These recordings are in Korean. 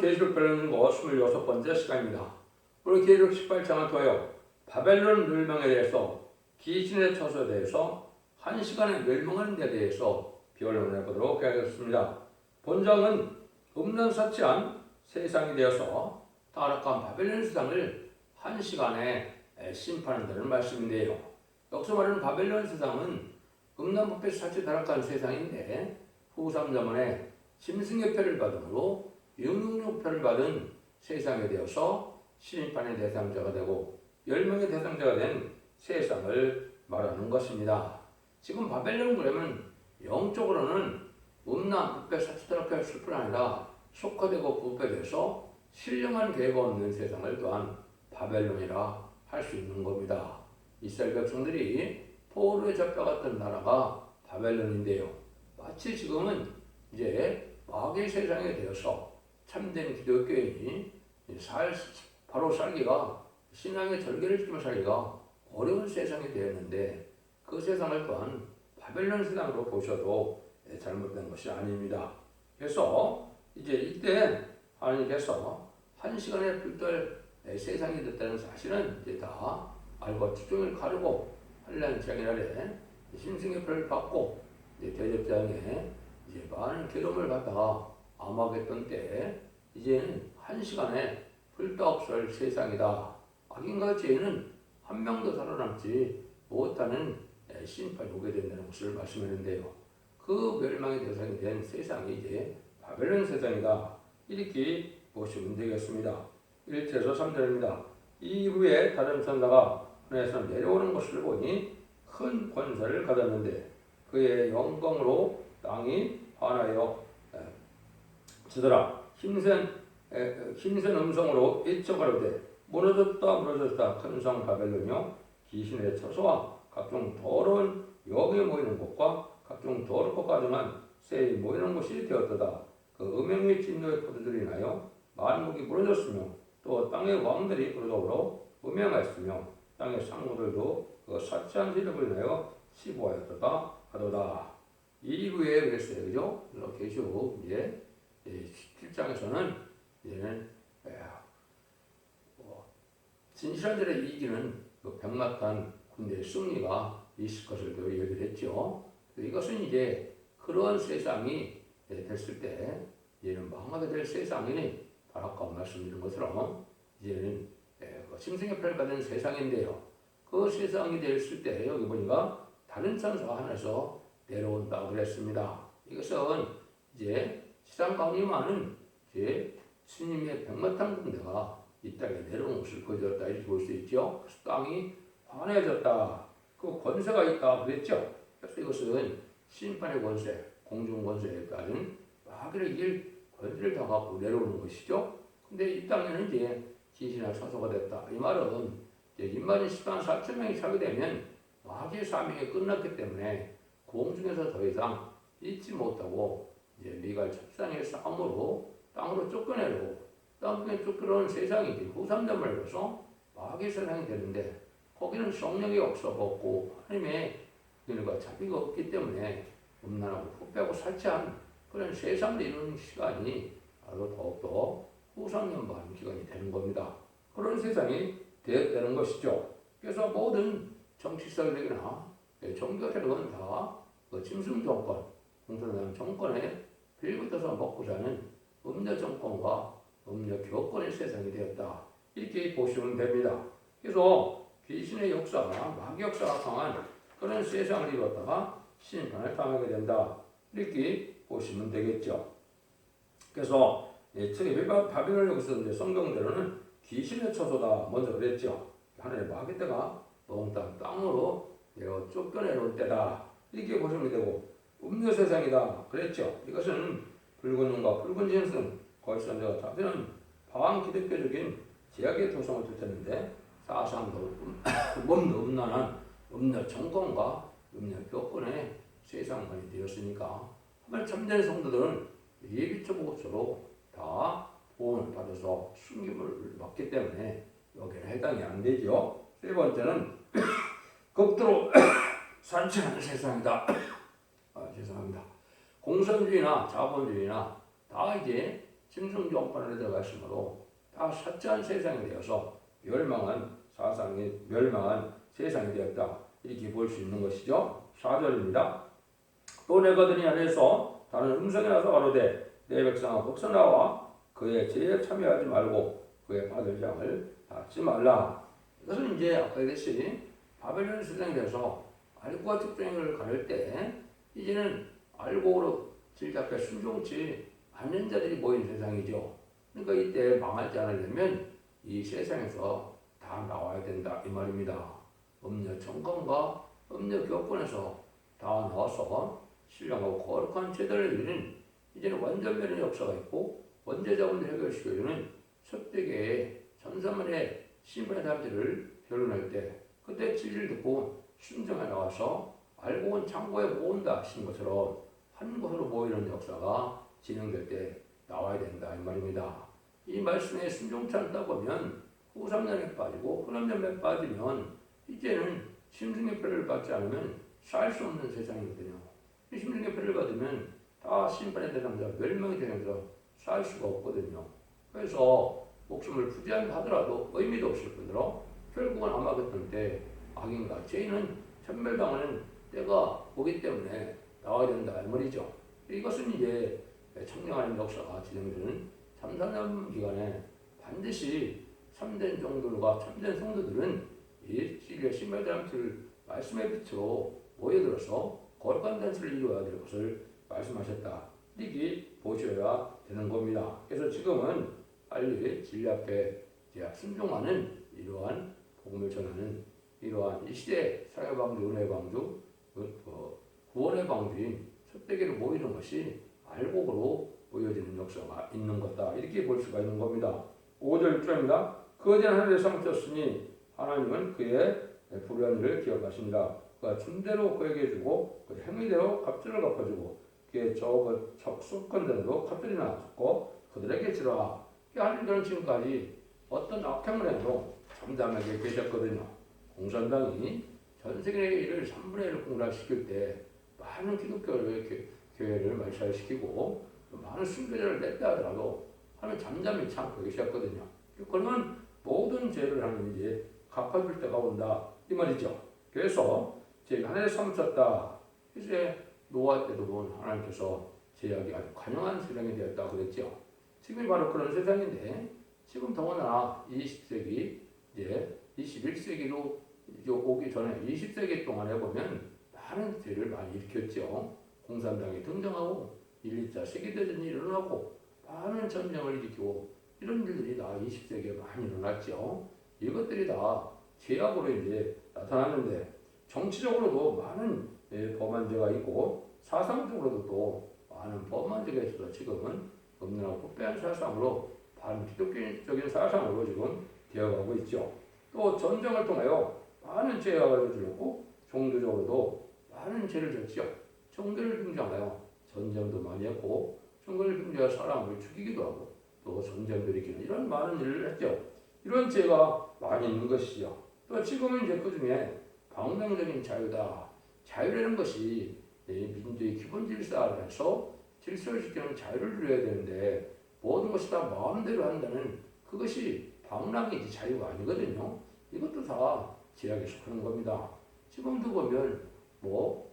계시록 별로는 거 26번째 시간입니다. 오늘 계시록 18장을 통하여 바벨론 멸망에 대해서 귀신의 처소에 대해서 한 시간에 멸망하는 데 대해서 비언론을 해보도록 하겠습니다. 본장은 없는 사치한 세상이 되어서 타락한 바벨론 세상을 한 시간에 심판한다는 말씀인데요. 여기서 말하는 바벨론 세상은 음란 법에 사치 타락한 세상인데 후삼자문에 짐승의 표를 받음으로 영웅의 표를 받은 세상에 되어서 심판의 대상자가 되고 멸망의 대상자가 된 세상을 말하는 것입니다. 지금 바벨론 그러면 영적으로는 음란, 부패, 사치타락했을 뿐 아니라 속화되고 부패돼서 신령한 계획 없는 세상을 또한 바벨론이라 할 수 있는 겁니다. 이스라엘 백성들이 포로에 잡혀갔던 나라가 바벨론인데요. 마치 지금은 이제 마귀의 세상에 되어서 참된 기독교인이 살, 바로 살기가 신앙의 절개를 지키며 살기가 어려운 세상이 되었는데 그 세상을 또한 바벨론 세상으로 보셔도 잘못된 것이 아닙니다. 그래서 이제 이때 하나님께서 한 시간에 불떨 세상이 됐다는 사실은 이제 다 알고 집중을 가르고 한란 장이날에 심승의 표를 받고 대접장에 이제 많은 괴로움을 받다가 암하겠던 때 이제는 한 시간에 불도 없을 세상이다. 악인과 죄인은 한 명도 살아남지 못하는 심판이 오게 된다는 것을 말씀했는데요. 그 멸망의 대상이 된 세상이 이제 바벨론 세상이다. 이렇게 보시면 되겠습니다. 1절에서 3절입니다. 이후에 다른 선사가 하늘에서 내려오는 것을 보니 큰 권세를 가졌는데 그의 영광으로 땅이 환하여 지더라 힘센 에, 힘센 음성으로 일쳐가로되 무너졌다 무너졌다. 큰 성 바벨론이요 귀신의 처소와 각종 더러운 여기 모이는 곳과 각종 더럽고 가증한 새이 모이는 곳이 되었도다. 그 음행의 진노의 포도들이 나여 만국이 무너졌으며 또 땅의 왕들이 그러더러 음행하였으며 땅의 상무들도 그 사치한 세력을 인하여 시보하였도다 하도다. 이후에 그죠? 계시록 이제 7장에서는 이제는 뭐 진실한 자를 이기는 그 백마탄 군대의 승리가 있을 것을 또 얘기를 했죠. 이것은 이제 그런 세상이 됐을 때 이제는 망하게 될 세상이 바로 아까 말씀드린 것처럼 이제는 그 심승의 표를 받은 세상인데요. 그 세상이 됐을 때 여기 보니까 다른 천사가 하나에서 내려온다 그랬습니다. 이것은 이제 많은 이제 스님의 백마탄 군대가 이 땅에 내려온 것을 보여줬다 이렇게 볼 수 있죠. 그래서 땅이 환해졌다. 그 권세가 있다 그랬죠. 그래서 이것은 심판의 권세, 공중 권세에 따른 마귀를 권세를 다 갖고 내려오는 것이죠. 근데 이 땅에는 이제 진신한 처소가 됐다. 이 말은 이제 인간이 10만 4천 명이 살게 되면 마귀의 사명이 끝났기 때문에 공중에서 더 이상 잊지 못하고 이제 미갈 천상의 싸움으로 땅으로 쫓겨내고 땅에 쫓겨나는 세상이 이제 후삼점을 해서 마귀의 세상이 되는데 거기는 성령이 없어갖고 하나님의 은혜가 자비가 없기 때문에 음란하고 후패하고 사치한 그런 세상을 이루는 시간이 바로 더욱더 후삼년반 기간이 되는 겁니다. 그런 세상이 되었다는 것이죠. 그래서 모든 정치설력이나 종교 세력은 다 그 짐승 정권, 공산당 정권에 빌붙어서 먹고 사는 음녀 정권과 음녀 교권의 세상이 되었다. 이렇게 보시면 됩니다. 그래서 귀신의 역사가 마귀 역사가 강한 그런 세상을 이뤘다가 심판을 당하게 된다. 이렇게 보시면 되겠죠. 그래서 예, 특히 바빌론 여기서 이제 성경대로는 귀신의 처소다 먼저 그랬죠. 하늘의 마귀 때가 몽땅 땅으로 내려 쫓겨내놓을 때다. 이렇게 보시면 되고 음료 세상이다. 그랬죠. 이것은 붉은 눈과 붉은 거기서 내가 잡히는 방황 기독교적인 제약의 도성을 뜻했는데 사상도 몸도 음란한 음녀 정권과 음녀 교권의 세상관이 되었으니까 정말 참된 성도들은 예비적 옷으로 다 보험을 받아서 숨김을 받기 때문에 여기는 해당이 안 되죠. 세 번째는 극도로 산책하는 세상이다. 아, 죄송합니다. 공산주의나 자본주의나 다 이제 짐승종판에 들어가 있으므로 다 사치한 세상이 되어서 멸망한 사상이 멸망한 세상이 되었다. 이렇게 볼 수 있는 것이죠. 4절입니다. 또 드니 안에서 다른 음성이 나서 가로되 내 백성아 복선하와 그의 죄에 참여하지 말고 그의 받을 장을 닫지 말라. 이것은 이제 아까 얘기했듯이 바벨론 세상이 돼서 알고와 특종을 가를 때 이제는 알고로 질잡혀 순종치 않는 자들이 모인 세상이죠. 그러니까 이때 망하지 않으려면 이 세상에서 다 나와야 된다 이 말입니다. 음녀 청건과 음녀 교권에서 다 나와서 신령하고 거룩한 제도를 이루는 이제는 완전면의 역사가 있고 원죄자원을 해결시켜주는 섭대계의 전사만의 신분의 사람들을 변론할 때 그때 진리를 듣고 순정에 나와서 온 창고에 모은다 하신 것처럼 한 곳으로 모이는 역사가 진행될 때 나와야 된다 이 말입니다. 이 말씀에 순종치 않다 보면 후삼년에 빠지고 후남년에 빠지면 이제는 심승의 표를 받지 않으면 살 수 없는 세상이거든요. 이 심승의 표를 받으면 다 심판의 대상자 멸망의 대상자 살 수가 없거든요. 그래서 목숨을 부지한다 하더라도 의미도 없을 뿐더러 결국은 아마 그때 악인과 죄인은 천멸당하는 때가 오기 때문에 나와야 된다 이 말이죠. 이것은 이제 청량한 역사가 진행되는 3, 4년 기간에 반드시 참된 종들과 참된 성도들은 이 진리의 신발장틀 말씀의 빛으로 모여들어서 거룩한 단체를 이루어야 될 것을 말씀하셨다. 이렇게 보셔야 되는 겁니다. 그래서 지금은 빨리 진리 앞에 순종하는 이러한 복음을 전하는 이러한 이 시대 사회 방주, 은혜 방주, 그, 그 구원의 방주인 섭대기를 모이는 것이 알곡으로 보여지는 역사가 있는 것다. 이렇게 볼 수가 있는 겁니다. 5절 6절입니다. 거대한 하늘에 삼으셨으니 하나님은 그의 불의한 일을 기억하십니다. 그가 춘대로 그에게 주고 그 행위대로 갑절을 갚아주고 그의 적은 적수건 대로 갑절이나 줬고 그들에게 지라 하나님께는 지금까지 어떤 악행을 해도 잠잠하게 계셨거든요. 공산당이 전 세계 일을 3분의 1을 공략시킬 때 많은 기독교 교회를 말살시키고 많은 순교자를 냈다 하더라도 하나님 잠잠히 참고 계셨거든요. 그러면 모든 죄를 하는 이제 갚아줄 때가 온다 이 말이죠. 그래서 제가 하늘에 삼으셨다. 이제 노아 때도 보면 하나님께서 제약이 아주 관영한 세상이 되었다 그랬죠. 지금이 바로 그런 세상인데 지금 더구나 20세기 이제 21세기로 오기 전에 20세기 동안에 보면 많은 죄를 많이 일으켰죠. 공산당이 등장하고 1, 2차 세계대전이 일어나고 많은 전쟁을 일으키고 이런 일들이 다 20세기에 많이 일어났죠. 이것들이 다 죄악으로 이제 나타났는데 정치적으로도 많은 예, 범한죄가 있고 사상적으로도 또 많은 범한죄가 있어서 지금은 없는하고 폭배한 사상으로 반기독교적인 사상으로 지금 되어가고 있죠. 또 전쟁을 통하여 많은 죄악을 저질렀고 종교적으로도 많은 죄를 졌죠. 정교를 등장하여 전쟁도 많이 했고 정교를 등장하여 사람을 죽이기도 하고 또 전쟁도 일으키는 이런 많은 일을 했죠. 이런 죄가 많이 있는 것이죠. 또 지금은 이제 그 중에 방명적인 자유다. 자유라는 것이 민주의 기본 질서에서 질서를 지키는 자유를 누려야 되는데 모든 것이 다 마음대로 한다는 그것이 방랑이지 자유가 아니거든요. 이것도 다 제약에 속하는 겁니다. 지금도 보면 뭐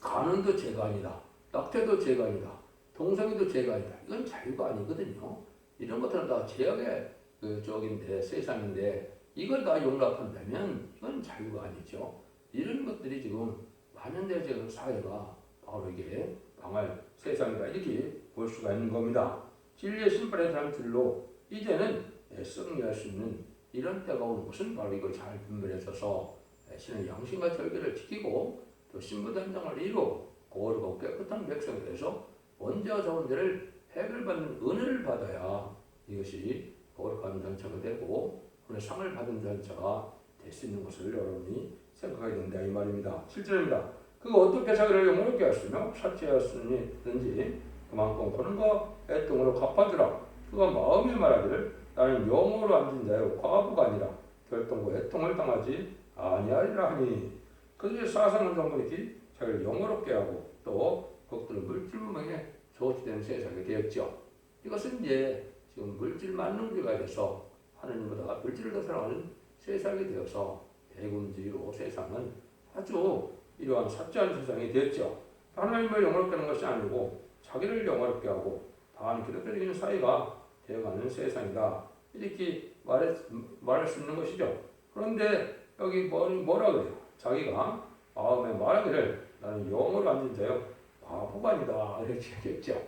가는도 죄가 아니다. 낙태도 죄가 아니다. 동성애도 죄가 아니다. 이건 자유가 아니거든요. 이런 것들은 다 제약의 그 쪽인데 세상인데 이걸 다 용납한다면 이건 자유가 아니죠. 이런 것들이 지금 만연대 지금 사회가 바로 이게 망할 세상이다 이렇게 볼 수가 있는 겁니다. 진리의 심판의 사람들로 이제는 승리할 수 있는 이런 때가 오는 것은 바로 이걸 잘 분별해서서 신의 양심과 절개를 지키고 또 신부단장을 이루고 거룩하고 깨끗한 백성이 돼서 원죄와 자원들을 해결받는 은혜를 받아야 이것이 거룩한 전체가 되고 그런 상을 받은 전체가 될 수 있는 것을 여러분이 생각해야 된다 이 말입니다. 7절입니다. 그가 어떻게 자기를 영원롭게 하시며 사치하였으니든지 그만큼 그런가 애통으로 갚아주라. 그가 마음에 말하기를 나는 영으로 앉은 자요 과부가 아니라 결동과 애통을 당하지 아니하리라 하니 그의 사상은 정부이기 자기를 영어롭게 하고 또 그것들을 물질무명에 조치되는 세상이 되었죠. 이것은 이제 지금 물질 만능주의가 돼서 하나님보다 물질을 더 사랑하는 세상이 되어서 대군주의로 세상은 아주 이러한 사치한 세상이 되었죠. 하나님을 영화롭게 하는 것이 아니고 자기를 영화롭게 하고 다한 기독교적인 사회가 되어가는 세상이다. 이렇게 말할, 말할 수 있는 것이죠. 그런데 여기 뭐, 뭐라 그래요? 자기가 마음에 말하기를 나는 영어를 앉은 자요 바보가 아니다 이렇게 얘기했죠.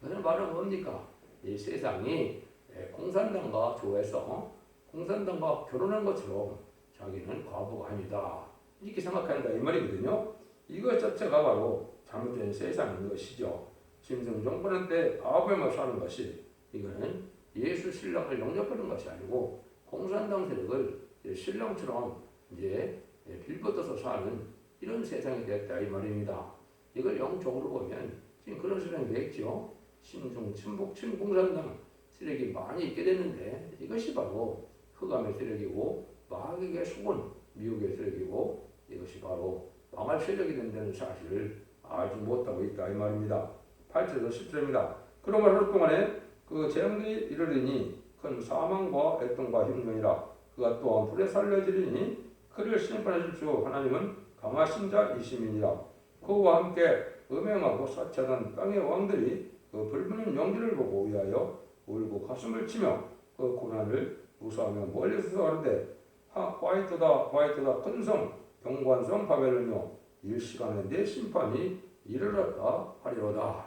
그것은 말은 뭡니까? 이 세상이 예, 공산당과 조에서 공산당과 결혼한 것처럼 자기는 과부가 아니다 이렇게 생각한다 이 말이거든요. 이것 자체가 바로 잘못된 세상인 것이죠. 심승정 때 바보에만 사는 것이 이거는 예수 신랑을 영접하는 것이 아니고 공산당 세력을 신랑처럼 이제 빌붙어서 사는 이런 세상이 됐다 이 말입니다. 이걸 영적으로 보면 지금 그런 세상이 됐죠. 신중, 친북, 친공산당 세력이 많이 있게 됐는데 이것이 바로 흑암의 세력이고 마귀의 속은 미국의 세력이고 이것이 바로 망할 세력이 된다는 사실을 알지 못하고 있다 이 말입니다. 8절에서 10절입니다. 그러므로 하루 동안에 그 재앙들이 이르리니 큰 사망과 애통과 흉년이라. 그가 또한 불에 살려지리니 그를 심판하실 주 하나님은 강하신 자이심이니라. 그와 함께 음행하고 사치하는 땅의 왕들이 그 불붙는 영들을 보고 위하여 울고 가슴을 치며 그 고난을 무서워하며 멀리서 하는데 화이트다 화이트다 큰성 경관성 바벨론이요 일시간에 내 심판이 이르렀다 하리로다.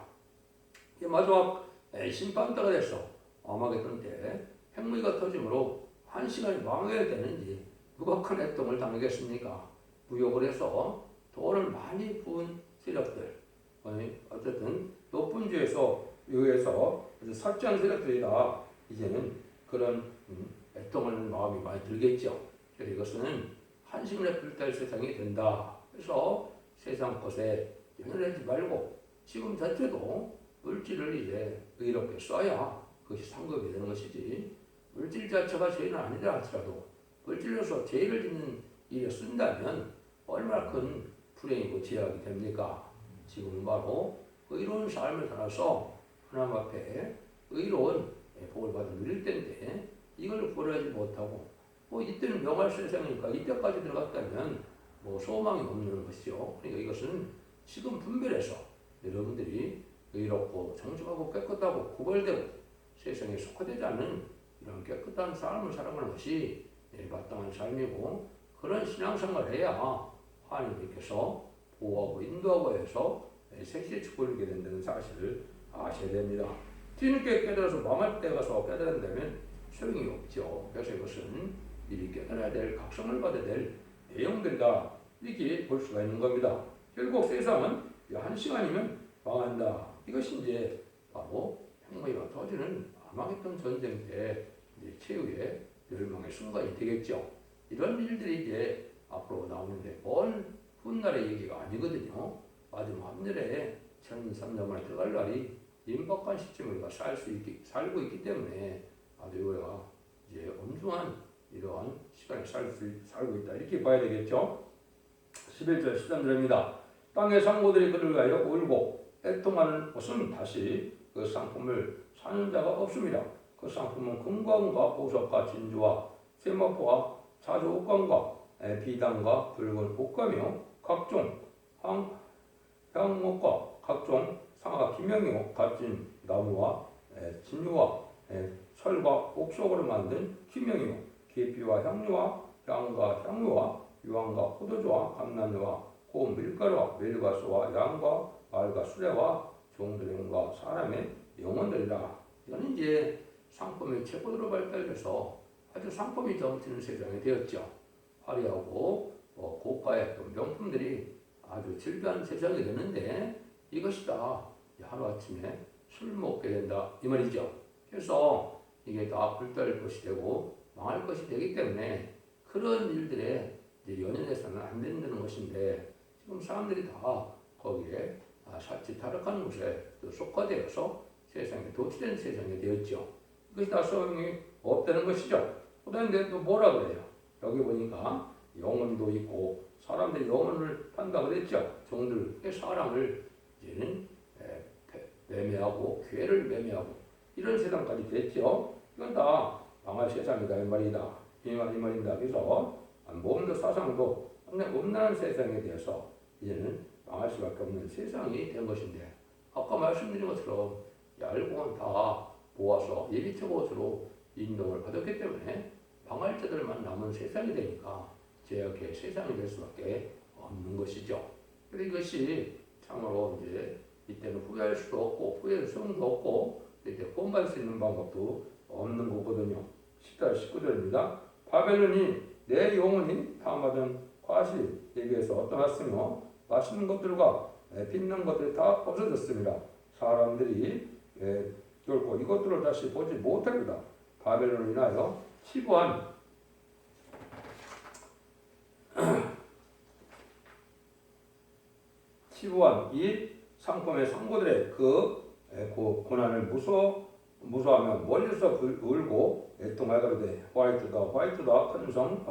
이 마지막 심판대가 됐어 아마겟돈 때 핵무기가 터짐으로 한 시간이 망해야 되는지 누가 큰 애통을 당하겠습니까? 무역을 해서 돈을 많이 부은 세력들 어쨌든 높은 주에서 의해서 살찌한 세력들이다 이제는 그런 음, 애통을 마음이 많이 들겠죠. 그래서 이것은 한심을 불탈 세상이 된다. 그래서 세상 것에 연연하지 말고 지금 자체도 물질을 이제 의롭게 써야 그것이 상급이 되는 것이지 물질 자체가 죄는 아니라 할지라도 물질로서 죄를 짓는 일에 쓴다면 얼마나 큰 불행이고 제약이 됩니까? 지금은 바로 의로운 삶을 살아서 하나님 앞에 의로운 복을 받아 누릴 때인데 이걸 구하지 못하고 뭐 이때는 명할 세상이니까 이때까지 들어갔다면 뭐 소망이 없는 것이죠. 그러니까 이것은 지금 분별해서 여러분들이 의롭고 정직하고 깨끗하고 구별되고 세상에 속화되지 않는 이런 깨끗한 삶을 살아가는 것이 마땅한 삶이고 그런 신앙생활을 해야 하나님께서 보호하고 인도하고 해서 색시의 축복을 이게 된다는 사실을 아셔야 됩니다. 뒤늦게 깨달아서 망할 때 가서 깨달은다면 소용이 없죠. 그래서 이것은 미리 깨달아야 될 각성을 받아야 될 내용들이다. 이렇게 볼 수가 있는 겁니다. 결국 세상은 한 시간이면 망한다. 이것이 이제 바로 핵무기가 터지는 아마겟돈 전쟁 때 최후의 멸망의 순간이 되겠죠. 이런 일들이 이제 앞으로 나오는데 먼 훗날의 얘기가 아니거든요. 마지막 하늘에 천삼년만에 들어갈 날이 임박한 시점에 우리가 살 수 있기, 살고 있기 때문에 아주 우리가 이제 엄중한 이러한 시간에 살 수, 살고 있다. 이렇게 봐야 되겠죠. 11절 13절입니다. 땅의 상고들이 그를 위하여 울고 애통하는 것은 다시 그 상품을 사는 자가 없습니다. 그 상품은 금과 은과 보석과 진주와 세마포와 자주 옷감과 비단과 붉은 옷감이요 각종 향, 향목과 각종 상아가 기명이요 값진 나무와 진유와 철과 옥석으로 만든 기명이요 계피와 향료와 향과 향료와 유황과 포도주와 감나무와 고운 밀가루와 멜가스와 양과 말과 수레와 종들의 영과 사람의 영혼들이라 이거는 이제 상품이 최고로 발달돼서 아주 상품이 넘치는 세상이 되었죠. 화려하고 어, 고가의 명품들이 아주 질비한 세상이 되는데 이것이 다. 하루아침에 술 먹게 된다. 이 말이죠. 그래서 이게 다 불떨 것이 되고 망할 것이 되기 때문에 그런 일들에 연연해서는 안 된다는 것인데 지금 사람들이 다 거기에 아, 사치 타락하는 곳에 속화되어서 세상에 도취된 세상이 되었죠. 이것이 다 소용이 없다는 것이죠. 그런데 또 뭐라 그래요? 여기 보니까 영혼도 있고 사람들이 영혼을 판다 그랬죠. 종들의 사랑을 이제는 매매하고 괴를 매매하고 이런 세상까지 됐죠. 이건 다 망할 세상이다 이 말이다. 이 말, 이 말입니다. 그래서 몸도 사상도 없는 세상에 대해서 이제는 망할 수밖에 없는 세상이 된 것인데 아까 말씀드린 것처럼 얄공은 다 모아서 예비특옷으로 인도를 받았기 때문에 망할 자들만 남은 세상이 되니까 제약의 세상이 될 수밖에 없는 것이죠. 근데 이것이 참으로 이제 이때는 후회할 수도 없고 후회할 수도 없고 이때 본받을 수 있는 방법도 없는 거거든요. 10절 19절입니다. 바벨론이 내 영혼이 다음받은 과실에 비해서 어떠했으며 맛있는 것들과 예, 빛난 것들이 다 없어졌습니다. 사람들이 예, 결코 이것들을 다시 보지 못합니다. 바벨론으로 인하여 치부한 치부한 이 상품의 상고들의 그 에, 고- 고난을 무서 무서하며 멀리서 불- 울고 애통할 가로되 화이트다 화이트다 큰성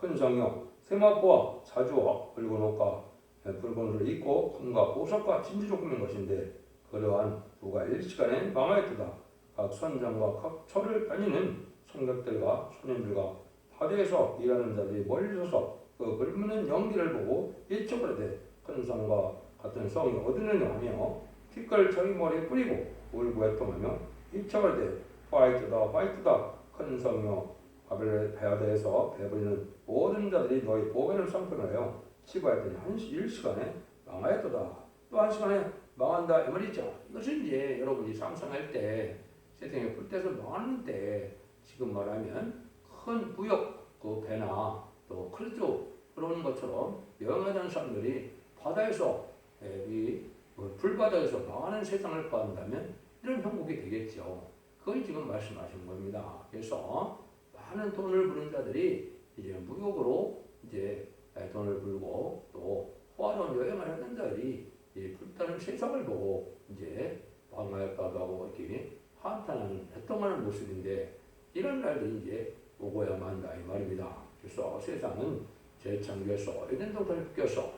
큰 성이요 세마포와 자주와 붉은 옷과 옷을 입고 금과 보석과 진주로 꾸민 것인데 그러한 부가 일시간에 망하였다 각 선장과 각 철을 다니는 성객들과 소년들과 하대에서 일하는 자들이 멀리 서서 그 붉은 연기를 보고 일초그러되 큰 성과 같은 성이 어디느냐 하며 티끌 저희 머리에 뿌리고 울고 애통하며 대 화이트다 화이트다 큰 성이여 바벨론의 배하대에서 배부리는 모든 자들이 너희 보배를 상품하여 치부하였더니 한 시- 일시간에 망하였도다 또 한 시간에 망한다 이 말이죠 이것은 이제 여러분이 상상할 때 세상에 불때서 망하는데 지금 말하면 큰 부역 그 배나 또 클조 그런 것처럼 여행하는 사람들이 바다에서 에, 이 어, 불바다에서 망하는 세상을 구한다면 이런 형국이 되겠죠. 그걸 지금 말씀하시는 겁니다. 그래서 많은 돈을 부는 자들이 이제 무역으로 이제 돈을 불고 또 호화로운 여행을 하는 자들이 이 불타는 세상을 보고 이제 망할까도 하고 이렇게 한탄하는 해통하는 모습인데 이런 날들이 이제 오고야만 한다 이 말입니다. 그래서 세상은 재창조해서 에덴동산을 껴서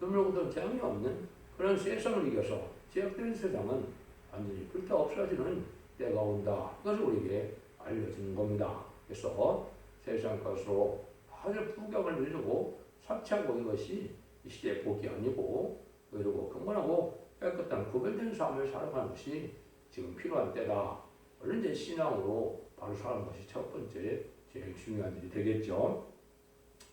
눈물고도 재앙이 없는 그런 세상을 이겨서 제약된 세상은 완전히 불타 없어지는 때가 온다. 이것을 우리에게 알려주는 겁니다. 그래서 세상 것으로 다들 부경을 누리고 사치하고 이것이 이 시대의 복이 아니고 그리고 경건하고 깨끗한 구별된 삶을 살아가는 것이 지금 필요한 때다. 얼른 이제 신앙으로 바로 사는 것이 첫 번째 제일 중요한 일이 되겠죠.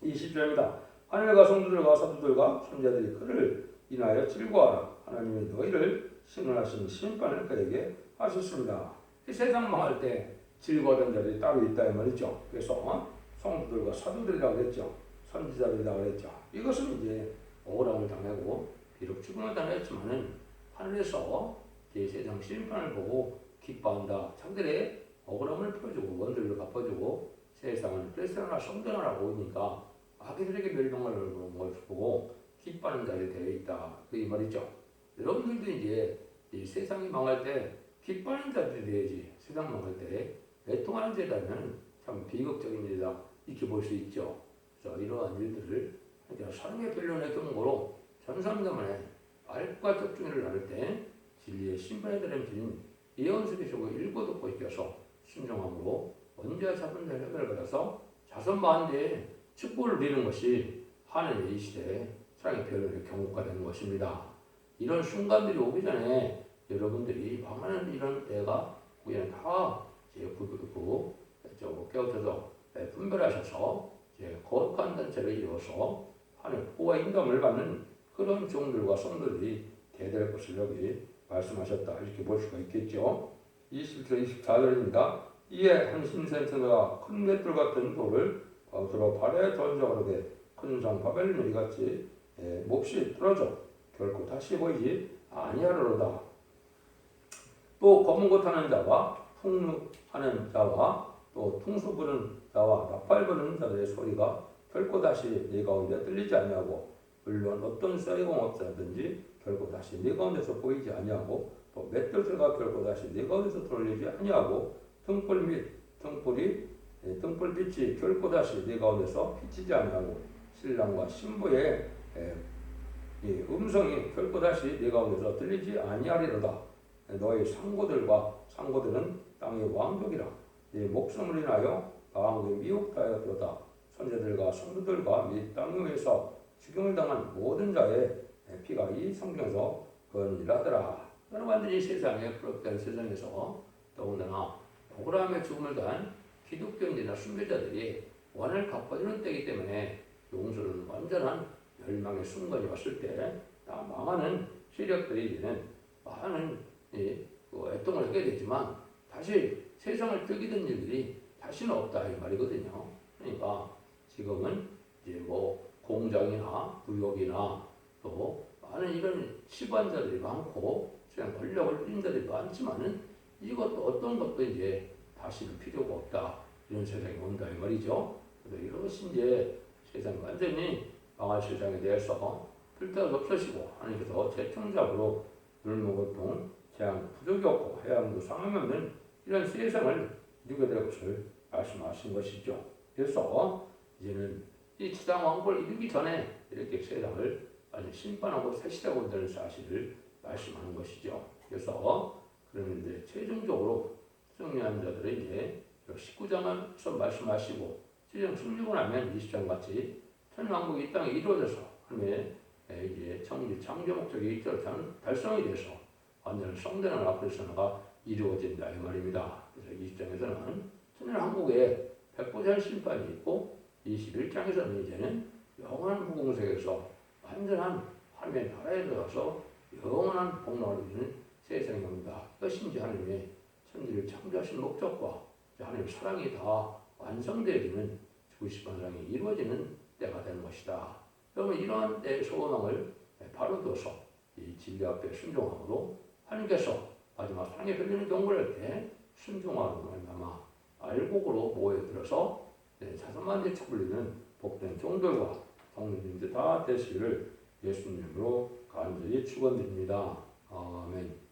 20절입니다. 하늘과 성도들과 사도들과 선자들이 그를 인하여 즐거워하라. 하나님이 너희를 신원하신 심판을 그에게 하셨습니다. 이 세상 망할 때 즐거워하는 자들이 따로 있다 이 말이죠. 그래서 성도들과 사도들이라고 그랬죠. 선지자들이라고 그랬죠. 이것은 이제 억울함을 당하고 비록 죽음을 당했지만은 하늘에서 이 세상 심판을 보고 기뻐한다. 자기들의 억울함을 풀어주고 원들을 갚아주고 세상을 뺏어나 성전하라고 오니까 아기들에게 멸망을 보고 기뻐하는 자리에 되어 있다. 그 이 말이죠. 여러분들도 이제 이 세상이 망할 때 기뻐하는 자들이 돼야지. 세상 망할 때 애통하는 자라면 참 비극적인 일이다. 이렇게 볼 수 있죠. 그래서 이러한 일들을 사랑의 변론의 경고로 전사님들만의 알과 적중을 나눌 때 진리의 심판에 대한 진 예언서의 적을 읽고 듣고 익혀서 순종함으로 언제와 잡은 자를 해결받아서 자선 마한대에 축복을 누리는 것이 하늘의 이 시대에 사랑의 변론의 경고가 되는 것입니다. 이런 순간들이 오기 전에 여러분들이 망하는 이런 때가 그냥 다 이제 그 깨우쳐서 분별하셔서 이제 거룩한 단체를 이루어서 하늘 보호와 인감을 받는 그런 종들과 성들이 대될 것을 여기 말씀하셨다 이렇게 볼 수가 있겠죠. 20절 24절입니다. 이에 한 신센터가 큰 맷돌 같은 돌을 거기로 발에 던져가로되 큰성 바벨론이 같이 예, 몹시 떨어져 결코 다시 보이지 아니하리로다. 또 검은 것 하는 자와 풍류하는 자와 또 퉁수 부는 자와 나팔 부는 자들의 소리가 결코 다시 네 가운데 들리지 아니하고 물론 어떤 쇠공업자든지 결코 다시 네 가운데서 보이지 아니하고 또 맷돌쇠가 결코 다시 네 가운데서 돌리지 아니하고 등불 및 등불이 예, 등불빛이 결코 다시 네 가운데서 비치지 아니하고 신랑과 신부의 예, 이 음성이 결코 다시 네 가운데서 들리지 아니하리로다. 너희 상고들과 상고들은 땅의 왕족이라 네 목숨을 인하여 강하게 미혹하였도다. 선제들과 성도들과 및땅 위에서 죽임을 당한 모든 자의 피가 이 성경에서 너는 완전히 세상에 부럽다는 세상에서 더군다나 억울함의 죽음을 당한 기독교인이나 순교자들이 원을 갚아주는 때이기 때문에 용서는 완전한 멸망의 순간이 왔을 때다 망하는 세력들이 이제는 많은 이, 그 애통을 하게 되지만 다시 세상을 뜨기던 일들이 다시는 없다 이 말이거든요. 그러니까 지금은 이제 뭐 공장이나 부역이나 또 많은 이런 시반자들이 많고 그냥 권력을 자들이 많지만은 이것도 어떤 것도 이제 다시는 필요가 없다 이런 세상이 온다 이 말이죠. 이것이 이제 세상이 완전히 망할 세상에 대해서 필터가 없으시고 하나님께서 재청작으로 늙는 고통, 재앙, 부족이 없고 해양도 없는 이런 세상을 것을 말씀하신 것이죠. 그래서 이제는 이 지상 왕국을 이루기 전에 이렇게 세상을 완전 심판하고 새 시대가 온다는 사실을 말씀하는 것이죠. 그래서 그러면 이제 최종적으로 승리한 자들은 이제 19장에서 말씀하시고 최종 승리고 나면 20장 같이 천왕국이 이 땅에 이루어져서 하나님의 이제 창조 목적이 달성이 돼서 완전한 성대는 앞에서 나가 이루어진다 이 말입니다. 그래서 20장에서는 천연왕국에 백보잘 심판이 있고 21장에서는 이제는 영원한 무공색에서 완전한 하나님의 나라에 들어가서 영원한 복락을 누리는 세상이 옵니다. 이것이 이제 하나님의 천지를 창조하신 목적과 하나님의 사랑이 다 완성되어지는 주시반 사랑이 이루어지는 때가 되는 것이다. 여러분 이러한 내 소망을 바로 둬서 이 진리 앞에 순종함으로 하나님께서 마지막 별리는 경고를 할때 순종하는 말미암아 알곡으로 모여들어서 자선만대 처불리는 복된 종들과 성도님들 다 되시기를 예수님으로 간절히 축원드립니다. 아멘.